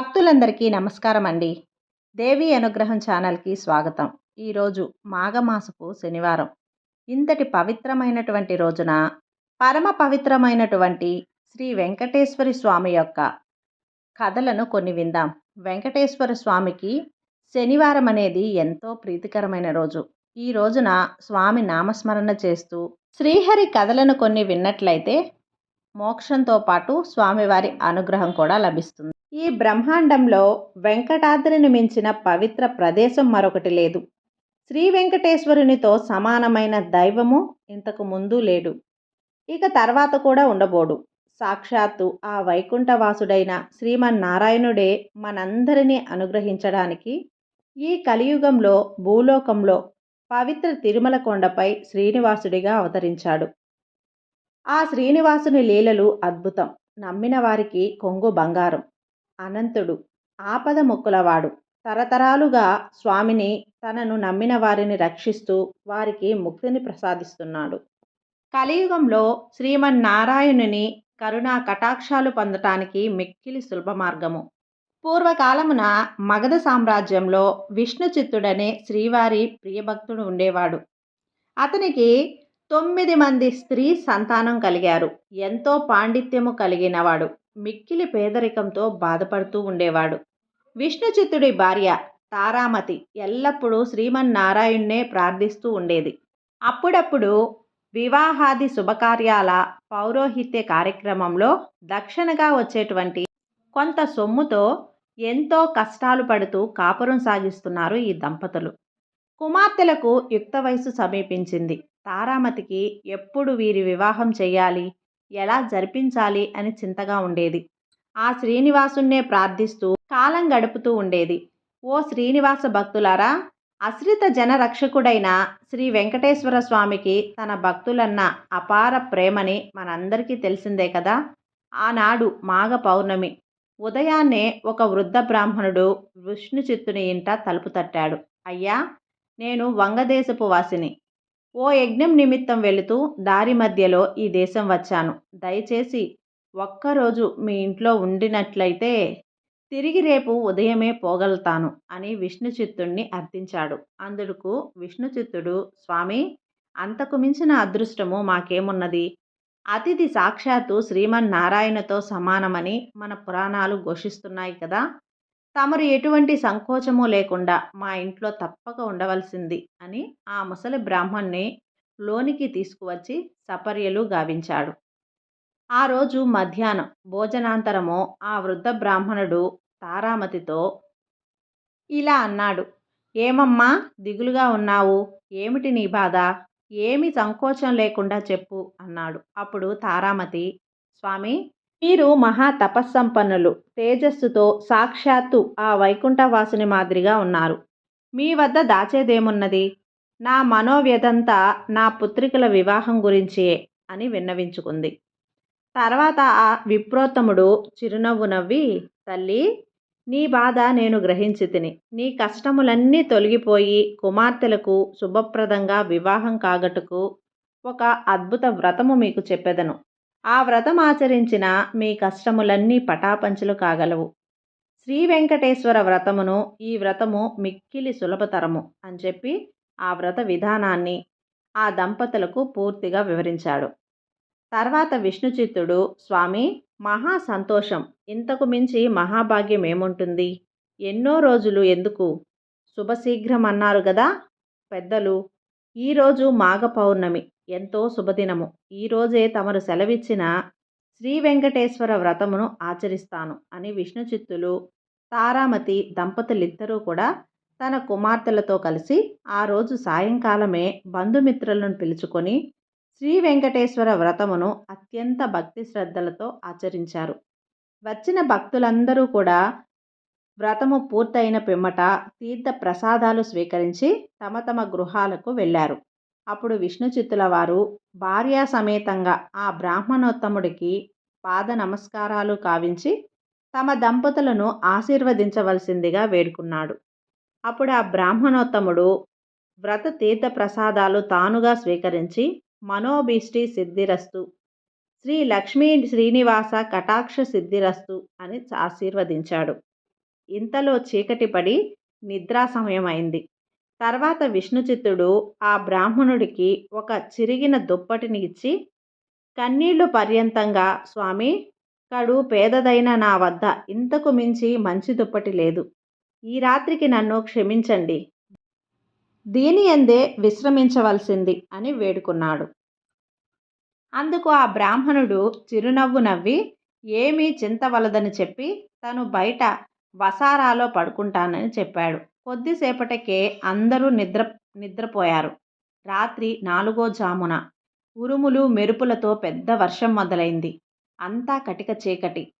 భక్తులందరికీ నమస్కారం అండి దేవి అనుగ్రహం ఛానల్కి స్వాగతం. ఈరోజు మాఘమాసపు శనివారం. ఇంతటి పవిత్రమైనటువంటి రోజున పరమ పవిత్రమైనటువంటి శ్రీ వెంకటేశ్వరి స్వామి యొక్క కథలను కొన్ని విందాం. వెంకటేశ్వర స్వామికి శనివారం అనేది ఎంతో ప్రీతికరమైన రోజు. ఈ రోజున స్వామి నామస్మరణ చేస్తూ శ్రీహరి కథలను కొన్ని విన్నట్లయితే మోక్షంతో పాటు స్వామివారి అనుగ్రహం కూడా లభిస్తుంది. ఈ బ్రహ్మాండంలో వెంకటాద్రిని మించిన పవిత్ర ప్రదేశం మరొకటి లేదు. శ్రీ వెంకటేశ్వరునితో సమానమైన దైవము ఇంతకు ముందు లేడు. ఇక తర్వాత కూడా ఉండబోడు. సాక్షాత్తు ఆ వైకుంఠవాసుడైన శ్రీమన్నారాయణుడే మనందరినీ అనుగ్రహించడానికి ఈ కలియుగంలో భూలోకంలో పవిత్ర తిరుమల కొండపై శ్రీనివాసుడిగా అవతరించాడు. ఆ శ్రీనివాసుని లీలలు అద్భుతం. నమ్మిన వారికి కొంగు బంగారం. అనంతుడు. ఆపద మొక్కులవాడు. తరతరాలుగా స్వామిని తనను నమ్మిన వారిని రక్షిస్తూ వారికి ముక్తిని ప్రసాదిస్తున్నాడు. కలియుగంలో శ్రీమన్నారాయణుని కరుణా కటాక్షాలు పొందటానికి మిక్కిలి సులభ మార్గము. పూర్వకాలమున మగధ సామ్రాజ్యంలో విష్ణుచిత్తుడనే శ్రీవారి ప్రియభక్తుడు ఉండేవాడు. అతనికి తొమ్మిది మంది స్త్రీ సంతానం కలిగారు. ఎంతో పాండిత్యము కలిగినవాడు. మిక్కిలి పేదరికంతో బాధపడుతూ ఉండేవాడు. విష్ణుచిత్తుడి భార్య తారామతి ఎల్లప్పుడూ శ్రీమన్నారాయణ్ణే ప్రార్థిస్తూ ఉండేది. అప్పుడప్పుడు వివాహాది శుభకార్యాల పౌరోహిత్య కార్యక్రమంలో దక్షిణగా వచ్చేటువంటి కొంత సొమ్ముతో ఎంతో కష్టాలు పడుతూ కాపురం సాగిస్తున్నారు ఈ దంపతులు. కుమార్తెలకు యుక్త వయసు సమీపించింది. తారామతికి ఎప్పుడు వీరి వివాహం చేయాలి? ఎలా జరిపించాలి అని చింతగా ఉండేది. ఆ శ్రీనివాసుణ్ణే ప్రార్థిస్తూ కాలం గడుపుతూ ఉండేది. ఓ శ్రీనివాస భక్తులారా అశ్రిత జనరక్షకుడైన శ్రీ వెంకటేశ్వర స్వామికి తన భక్తులన్న అపార ప్రేమని మనందరికీ తెలిసిందే కదా. ఆనాడు మాఘ పౌర్ణమి. ఉదయాన్నే ఒక వృద్ధ బ్రాహ్మణుడు విష్ణు చిత్తుని ఇంట తలుపు తట్టాడు. అయ్యా నేను వంగదేశపు వాసిని. ఓ యజ్ఞం నిమిత్తం వెళుతూ దారి మధ్యలో ఈ దేశం వచ్చాను. దయచేసి ఒక్కరోజు మీ ఇంట్లో ఉండినట్లయితే తిరిగి రేపు ఉదయమే పోగలుతాను అని విష్ణుచిత్తుణ్ణి అర్థించాడు. అందుకు విష్ణుచిత్తుడు స్వామి అంతకు మించిన అదృష్టము మాకేమున్నది? అతిథి సాక్షాత్తు శ్రీమన్నారాయణతో సమానమని మన పురాణాలు ఘోషిస్తున్నాయి కదా! తమరు ఎటువంటి సంకోచము లేకుండా మా ఇంట్లో తప్పక ఉండవలసింది అని ఆ ముసలి బ్రాహ్మణ్ణి లోనికి తీసుకువచ్చి సపర్యలు గావించాడు. ఆ రోజు మధ్యాహ్నం భోజనాంతరము ఆ వృద్ధ బ్రాహ్మణుడు తారామతితో ఇలా అన్నాడు. ఏమమ్మా దిగులుగా ఉన్నావు. ఏమిటి నీ బాధ? ఏమి సంకోచం లేకుండా చెప్పు అన్నాడు. అప్పుడు తారామతి స్వామి మీరు మహా తపస్సంపన్నులు. తేజస్సుతో సాక్షాత్తు ఆ వైకుంఠవాసుని మాదిరిగా ఉన్నారు. మీ వద్ద దాచేదేమున్నది? నా మనోవ్యధంతా నా పుత్రికల వివాహం గురించే అని విన్నవించుకుంది. తర్వాత ఆ విప్రోత్తముడు చిరునవ్వు నవ్వి తల్లి నీ బాధ నేను గ్రహించి తిని. నీ కష్టములన్నీ తొలగిపోయి కుమార్తెలకు శుభప్రదంగా వివాహం కాగటుకు ఒక అద్భుత వ్రతము మీకు చెప్పెదను. ఆ వ్రతం ఆచరించిన మీ కష్టములన్నీ పటాపంచలు కాగలవు. శ్రీ వెంకటేశ్వర వ్రతమును ఈ వ్రతము మిక్కిలి సులభతరము అని చెప్పి ఆ వ్రత విధానాన్ని ఆ దంపతులకు పూర్తిగా వివరించాడు. తర్వాత విష్ణుచిత్తుడు స్వామి మహా సంతోషం. ఇంతకు మించి మహాభాగ్యం ఏముంటుంది? ఎన్నో రోజులు ఎందుకు? శుభశీఘ్రం అన్నారు కదా పెద్దలు. ఈరోజు మాఘ పౌర్ణమి. ఎంతో శుభదినము. ఈరోజే తమరు సెలవిచ్చిన శ్రీ వెంకటేశ్వర వ్రతమును ఆచరిస్తాను అని విష్ణు చిత్తులు తారామతి దంపతులిద్దరూ కూడా తన కుమార్తెలతో కలిసి ఆ రోజు సాయంకాలమే బంధుమిత్రులను పిలుచుకొని శ్రీ వెంకటేశ్వర వ్రతమును అత్యంత భక్తి శ్రద్ధలతో ఆచరించారు. వచ్చిన భక్తులందరూ కూడా వ్రతము పూర్తయిన పిమ్మట తీర్థ ప్రసాదాలు స్వీకరించి తమ తమ గృహాలకు వెళ్ళారు. అప్పుడు విష్ణుచిత్తుల వారు భార్యా సమేతంగా ఆ బ్రాహ్మణోత్తముడికి పాద నమస్కారాలు కావించి తమ దంపతులను ఆశీర్వదించవలసిందిగా వేడుకున్నాడు. అప్పుడు ఆ బ్రాహ్మణోత్తముడు వ్రత తీర్థ ప్రసాదాలు తానుగా స్వీకరించి మనోభీష్టి సిద్ధిరస్తు శ్రీ లక్ష్మీ శ్రీనివాస కటాక్ష సిద్ధిరస్తు అని ఆశీర్వదించాడు. ఇంతలో చీకటి పడి నిద్రా సమయమైంది తర్వాత విష్ణుచిత్తుడు ఆ బ్రాహ్మణుడికి ఒక చిరిగిన దుప్పటిని ఇచ్చి కన్నీళ్ళు పర్యంతంగా స్వామి కడు పేదదైన నా వద్ద ఇంతకు మించి మంచి దుప్పటి లేదు. ఈ రాత్రికి నన్ను క్షమించండి. దీని ఎందే విశ్రమించవలసింది అని వేడుకున్నాడు. అందుకు ఆ బ్రాహ్మణుడు చిరునవ్వు నవ్వి ఏమీ చింతవలదని చెప్పి తను బయట వసారాలో పడుకుంటానని చెప్పాడు. కొద్దిసేపటికే అందరూ నిద్ర నిద్రపోయారు. రాత్రి నాలుగో జామున ఉరుములు మెరుపులతో పెద్ద వర్షం మొదలైంది. అంతా కటిక చీకటి.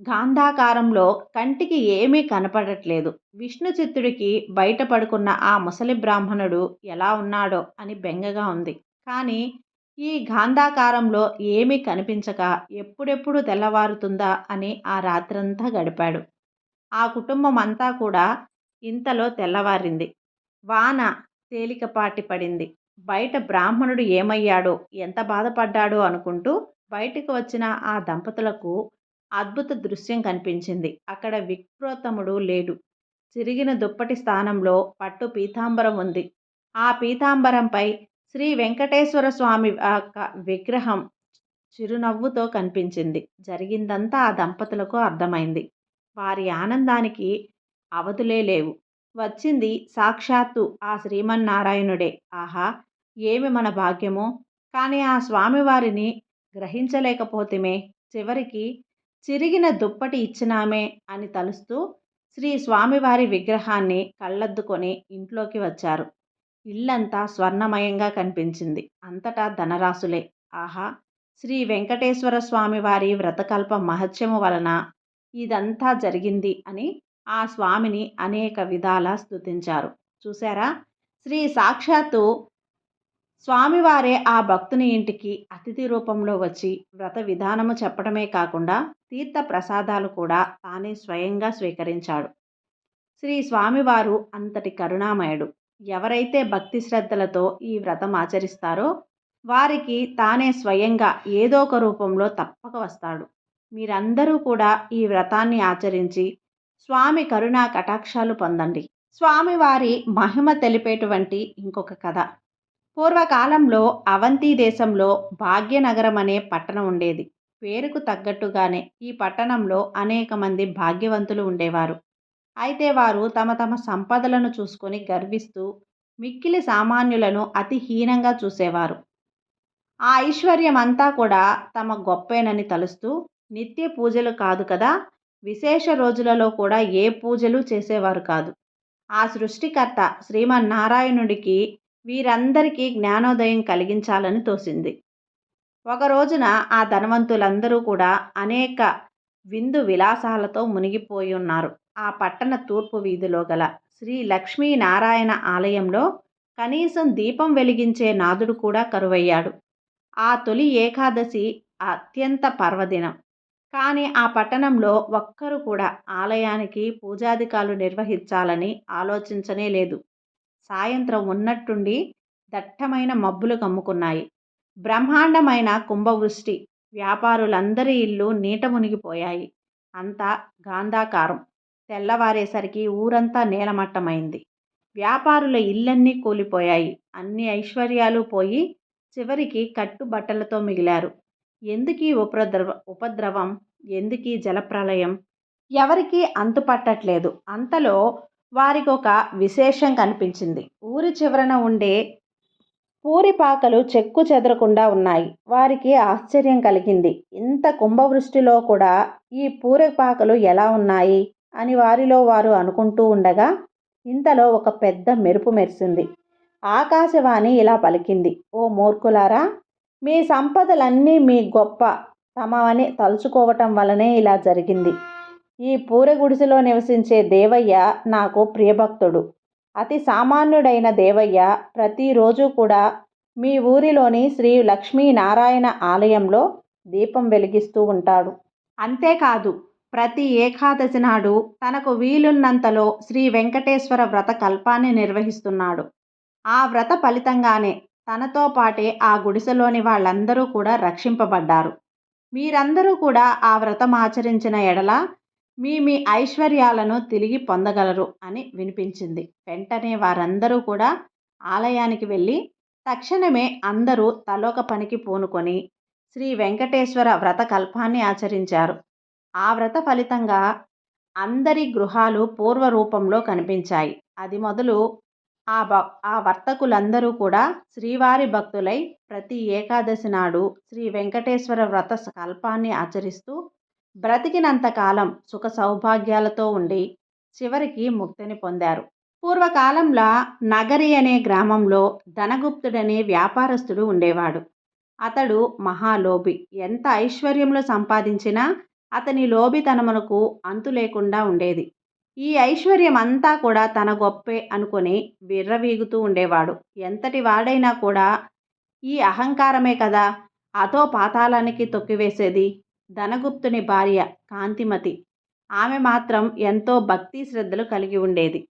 గాంధాకారంలో కంటికి ఏమీ కనపడట్లేదు. విష్ణు చిత్తుడికి బయట పడుకున్న ఆ ముసలి బ్రాహ్మణుడు ఎలా ఉన్నాడో అని బెంగగా ఉంది. కానీ ఈ గాంధాకారంలో ఏమీ కనిపించక ఎప్పుడెప్పుడు తెల్లవారుతుందా అని ఆ రాత్రంతా గడిపాడు. ఆ కుటుంబం అంతా కూడా ఇంతలో తెల్లవారింది. వాన తేలికపాటి పడింది. బయట బ్రాహ్మణుడు ఏమయ్యాడో ఎంత బాధపడ్డాడో అనుకుంటూ బయటకు వచ్చిన ఆ దంపతులకు అద్భుత దృశ్యం కనిపించింది. అక్కడ విక్రోత్తముడు లేడు. చిరిగిన దుప్పటి స్థానంలో పట్టు పీతాంబరం ఉంది. ఆ పీతాంబరంపై శ్రీ వెంకటేశ్వర స్వామి యొక్క విగ్రహం చిరునవ్వుతో కనిపించింది. జరిగిందంతా ఆ దంపతులకు అర్థమైంది. వారి ఆనందానికి అవధులే లేవు. వచ్చింది సాక్షాత్తు ఆ శ్రీమన్నారాయణుడే. ఆహా! ఏమి మన భాగ్యమో? కానీ ఆ స్వామివారిని గ్రహించలేకపోతేమే. చివరికి చిరిగిన దుప్పటి ఇచ్చినామే అని తలుస్తూ శ్రీ స్వామివారి విగ్రహాన్ని కళ్ళద్దుకొని ఇంట్లోకి వచ్చారు. ఇల్లంతా స్వర్ణమయంగా కనిపించింది. అంతటా ధనరాశులే. ఆహా! శ్రీ వెంకటేశ్వర స్వామివారి వ్రతకల్ప మహత్యము వలన ఇదంతా జరిగింది అని ఆ స్వామిని అనేక విధాల స్తుతించారు. చూసారా శ్రీ సాక్షాత్తు స్వామివారే ఆ భక్తుని ఇంటికి అతిథి రూపంలో వచ్చి వ్రత విధానము చెప్పడమే కాకుండా తీర్థ ప్రసాదాలు కూడా తానే స్వయంగా స్వీకరించాడు. శ్రీ స్వామివారు అంతటి కరుణామయుడు. ఎవరైతే భక్తి శ్రద్ధలతో ఈ వ్రతం ఆచరిస్తారో వారికి తానే స్వయంగా ఏదో ఒక రూపంలో తప్పక వస్తాడు. మీరందరూ కూడా ఈ వ్రతాన్ని ఆచరించి స్వామి కరుణా కటాక్షాలు పొందండి. స్వామివారి మహిమ తెలిపేటువంటి ఇంకొక కథ. పూర్వకాలంలో అవంతి దేశంలో భాగ్యనగరం అనే పట్టణం ఉండేది. పేరుకు తగ్గట్టుగానే ఈ పట్టణంలో అనేక మంది భాగ్యవంతులు ఉండేవారు. అయితే వారు తమ తమ సంపదలను చూసుకొని గర్విస్తూ మిక్కిలి సామాన్యులను అతి హీనంగా చూసేవారు. ఆ ఐశ్వర్యం అంతా కూడా తమ గొప్పేనని తలుస్తూ నిత్య పూజలు కాదు కదా విశేష రోజులలో కూడా ఏ పూజలు చేసేవారు కాదు. ఆ సృష్టికర్త శ్రీమన్నారాయణుడికి వీరందరికీ జ్ఞానోదయం కలిగించాలని తోసింది. ఒక రోజున ఆ ధనవంతులందరూ కూడా అనేక విందు విలాసాలతో మునిగిపోయి ఉన్నారు. ఆ పట్టణ తూర్పు వీధిలో గల శ్రీ లక్ష్మీనారాయణ ఆలయంలో కనీసం దీపం వెలిగించే నాదుడు కూడా కరువయ్యాడు. ఆ తొలి ఏకాదశి అత్యంత పర్వదినం. కానీ ఆ పట్టణంలో ఒక్కరు కూడా ఆలయానికి పూజాధికాలు నిర్వహించాలని ఆలోచించనే లేదు. సాయంత్రం ఉన్నట్టుండి దట్టమైన మబ్బులు కమ్ముకున్నాయి. బ్రహ్మాండమైన కుంభవృష్టి వ్యాపారులందరి ఇల్లు నీట మునిగిపోయాయి. అంతా గాంధాకారం. తెల్లవారేసరికి ఊరంతా నేలమట్టమైంది. వ్యాపారుల ఇళ్ళన్నీ కూలిపోయాయి. అన్ని ఐశ్వర్యాలు పోయి చివరికి కట్టుబట్టలతో మిగిలారు. ఎందుకీ ఉపద్రవ ఉపద్రవం? ఎందుకీ జలప్రలయం? ఎవరికీ అంతుపట్టట్లేదు. అంతలో వారికి ఒక విశేషం కనిపించింది. ఊరి చివరన ఉండే పూరిపాకలు చెక్కు చెదరకుండా ఉన్నాయి. వారికి ఆశ్చర్యం కలిగింది. ఇంత కుంభవృష్టిలో కూడా ఈ పూరిపాకలు ఎలా ఉన్నాయి? అని వారిలో వారు అనుకుంటూ ఉండగా ఇంతలో ఒక పెద్ద మెరుపు మెరిసింది. ఆకాశవాణి ఇలా పలికింది. ఓ మూర్ఖులారా మీ సంపదలన్నీ మీ గొప్ప తమవని తలుచుకోవటం వలనే ఇలా జరిగింది. ఈ పూరగుడిసెలో నివసించే దేవయ్య నాకు ప్రియభక్తుడు. అతి సామాన్యుడైన దేవయ్య ప్రతిరోజు కూడా మీ ఊరిలోని శ్రీ లక్ష్మీనారాయణ ఆలయంలో దీపం వెలిగిస్తూ ఉంటాడు. అంతేకాదు ప్రతి ఏకాదశి నాడు తనకు వీలున్నంతలో శ్రీ వెంకటేశ్వర వ్రత కల్పాన్ని నిర్వహిస్తున్నాడు. ఆ వ్రత ఫలితంగానే తనతో పాటే ఆ గుడిసెలోని వాళ్ళందరూ కూడా రక్షింపబడ్డారు. మీరందరూ కూడా ఆ వ్రతం ఆచరించిన ఎడల మీ మీ ఐశ్వర్యాలను తిరిగి పొందగలరు అని వినిపించింది. వెంటనే వారందరూ కూడా ఆలయానికి వెళ్ళి తక్షణమే అందరూ తలోక పనికి పూనుకొని శ్రీ వెంకటేశ్వర వ్రత కల్పాన్ని ఆచరించారు. ఆ వ్రత ఫలితంగా అందరి గృహాలు పూర్వ రూపంలో కనిపించాయి. అది మొదలు ఆ భ ఆ వర్తకులందరూ కూడా శ్రీవారి భక్తులై ప్రతి ఏకాదశి నాడు శ్రీ వెంకటేశ్వర వ్రత కల్పాన్ని ఆచరిస్తూ బ్రతికినంత కాలం సుఖ సౌభాగ్యాలతో ఉండి చివరికి ముక్తిని పొందారు. పూర్వకాలంలో నగరి అనే గ్రామంలో ధనగుప్తుడనే వ్యాపారస్తుడు ఉండేవాడు. అతడు మహాలోభి. ఎంత ఐశ్వర్యంలో సంపాదించినా అతని లోభితనమునకు అంతు లేకుండా ఉండేది. ఈ ఐశ్వర్యం అంతా కూడా తన గొప్పే అనుకొని విర్రవీగుతూ ఉండేవాడు. ఎంతటి వాడైనా కూడా ఈ అహంకారమే కదా అతో పాతాళానికి తొక్కివేసేది ధనగుప్తుని భార్య కాంతిమతి. ఆమె మాత్రం ఎంతో భక్తి శ్రద్ధలు కలిగి ఉండేది.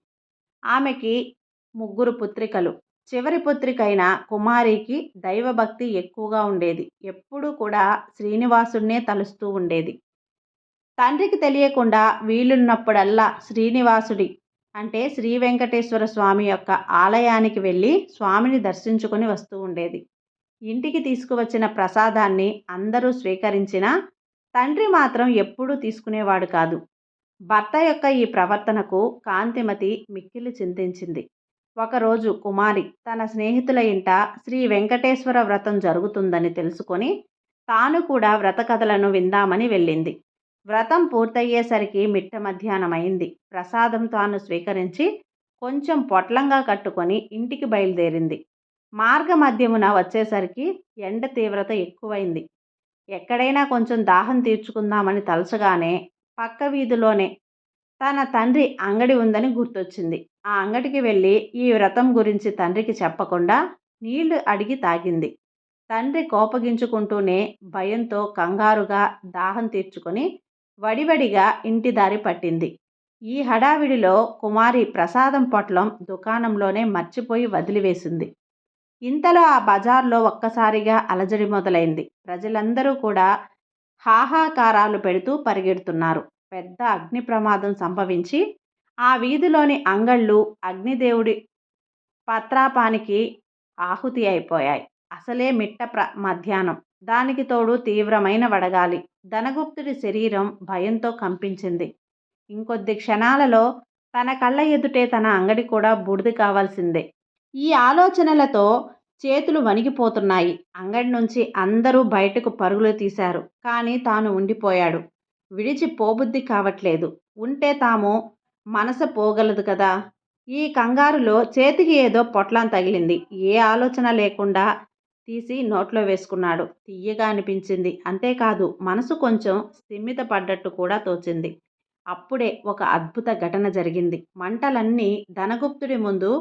ఆమెకి ముగ్గురు పుత్రికలు. చివరి పుత్రికైన కుమారికి దైవభక్తి ఎక్కువగా ఉండేది. ఎప్పుడూ కూడా శ్రీనివాసుడినే తలుస్తూ ఉండేది. తండ్రికి తెలియకుండా వీలున్నప్పుడల్లా శ్రీనివాసుడి అంటే శ్రీ వెంకటేశ్వర స్వామి యొక్క ఆలయానికి వెళ్ళి స్వామిని దర్శించుకొని వస్తూ ఉండేది. ఇంటికి తీసుకువచ్చిన ప్రసాదాన్ని అందరూ స్వీకరించినా తండ్రి మాత్రం ఎప్పుడూ తీసుకునేవాడు కాదు. భర్త యొక్క ఈ ప్రవర్తనకు కాంతిమతి మిక్కిలి చింతించింది. ఒకరోజు కుమారి తన స్నేహితుల ఇంట శ్రీ వెంకటేశ్వర వ్రతం జరుగుతుందని తెలుసుకొని తాను కూడా వ్రత కథలను విందామని వెళ్ళింది. వ్రతం పూర్తయ్యేసరికి మిట్ట మధ్యాహ్నం అయింది ప్రసాదం తాను స్వీకరించి కొంచెం పొట్లంగా కట్టుకొని ఇంటికి బయలుదేరింది. మార్గ మధ్యమున వచ్చేసరికి ఎండ తీవ్రత ఎక్కువైంది. ఎక్కడైనా కొంచెం దాహం తీర్చుకుందామని తలచగానే పక్క వీధిలోనే తన తండ్రి అంగడి ఉందని గుర్తొచ్చింది. ఆ అంగడికి వెళ్ళి ఈ వ్రతం గురించి తండ్రికి చెప్పకుండా నీళ్ళు అడిగి తాగింది. తండ్రి కోపగించుకుంటూనే భయంతో కంగారుగా దాహం తీర్చుకొని వడివడిగా ఇంటి దారి పట్టింది. ఈ హడావిడిలో కుమారి ప్రసాదం పొట్లం దుకాణంలోనే మర్చిపోయి వదిలివేసింది. ఇంతలో ఆ బజార్లో ఒక్కసారిగా అలజడి మొదలైంది. ప్రజలందరూ కూడా హాహాకారాలు పెడుతూ పరిగెడుతున్నారు. పెద్ద అగ్ని ప్రమాదం సంభవించి ఆ వీధిలోని అంగళ్ళు అగ్నిదేవుడి పత్రాపానికి ఆహుతి అయిపోయాయి. అసలే మిట్ట ప్ర మధ్యాహ్నం. దానికి తోడు తీవ్రమైన వడగాలి. ధనగుప్తుడి శరీరం భయంతో కంపించింది. ఇంకొద్ది క్షణాలలో తన కళ్ళ ఎదుటే తన అంగడి కూడా బూడిది కావాల్సిందే. ఈ ఆలోచనలతో చేతులు వణిగిపోతున్నాయి. అంగడి నుంచి అందరూ బయటకు పరుగులు తీశారు. కానీ తాను ఉండిపోయాడు. విడిచి పోబుద్ధి కావట్లేదు. ఉంటే తాము మనసు పోగలదు కదా! ఈ కంగారులో చేతికి ఏదో పొట్లం తగిలింది. ఏ ఆలోచన లేకుండా తీసి నోట్లో వేసుకున్నాడు. తీయగా అనిపించింది. అంతేకాదు మనసు కొంచెం స్థిమిత పడ్డట్టు కూడా తోచింది. అప్పుడే ఒక అద్భుత ఘటన జరిగింది. మంటలన్నీ ధనగుప్తుడి ముందు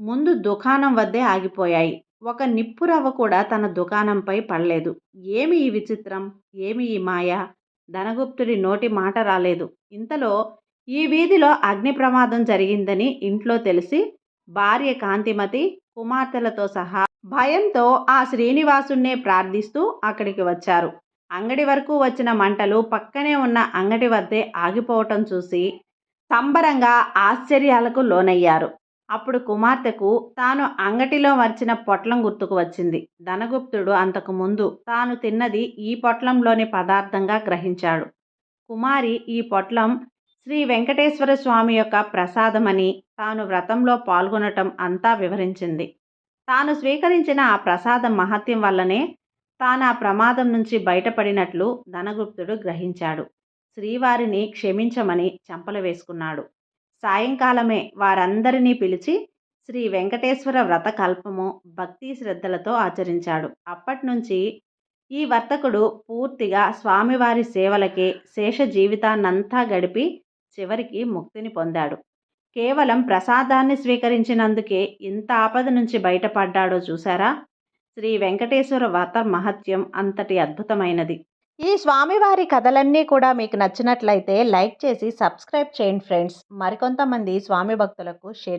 ముందు దుకాణం వద్దే ఆగిపోయాయి. ఒక నిప్పురవ్వ కూడా తన దుకాణంపై పడలేదు. ఏమి ఈ విచిత్రం? ఏమి ఈ మాయ? ధనగుప్తుడి నోటి మాట రాలేదు. ఇంతలో ఈ వీధిలో అగ్ని ప్రమాదం జరిగిందని ఇంట్లో తెలిసి భార్య కాంతిమతి కుమార్తెలతో సహా భయంతో ఆ శ్రీనివాసుణ్ణే ప్రార్థిస్తూ అక్కడికి వచ్చారు. అంగడి వరకు వచ్చిన మంటలు పక్కనే ఉన్న అంగడి వద్దే ఆగిపోవటం చూసి సంబరంగా ఆశ్చర్యాలకు లోనయ్యారు. అప్పుడు కుమార్తెకు తాను అంగటిలో మర్చిన పొట్లం గుర్తుకు వచ్చింది. ధనగుప్తుడు అంతకు ముందు తాను తిన్నది ఈ పొట్లంలోని పదార్థంగా గ్రహించాడు. కుమారి ఈ పొట్లం శ్రీ వెంకటేశ్వర స్వామి యొక్క ప్రసాదమని తాను వ్రతంలో పాల్గొనటం అంతా వివరించింది. తాను స్వీకరించిన ఆ ప్రసాదం మహత్యం వల్లనే తాను ఆ ప్రమాదం నుంచి బయటపడినట్లు ధనగుప్తుడు గ్రహించాడు. శ్రీవారిని క్షమించమని చెంపలు వేసుకున్నాడు. సాయంకాలమే వారందరినీ పిలిచి శ్రీ వెంకటేశ్వర వ్రత కల్పము భక్తి శ్రద్ధలతో ఆచరించాడు. అప్పటి నుంచి ఈ వర్తకుడు పూర్తిగా స్వామివారి సేవలకే శేష జీవితాన్నంతా గడిపి చివరికి ముక్తిని పొందాడు. కేవలం ప్రసాదాన్ని స్వీకరించినందుకే ఇంత ఆపద నుంచి బయటపడ్డాడో చూసారా శ్రీ వెంకటేశ్వర వ్రత మహత్యం అంతటి అద్భుతమైనది. ఈ స్వామివారి కథలన్నీ కూడా మీకు నచ్చినట్లయితే లైక్ చేసి సబ్స్క్రైబ్ చేయండి ఫ్రెండ్స్. మరికొంతమంది స్వామి భక్తులకు షేర్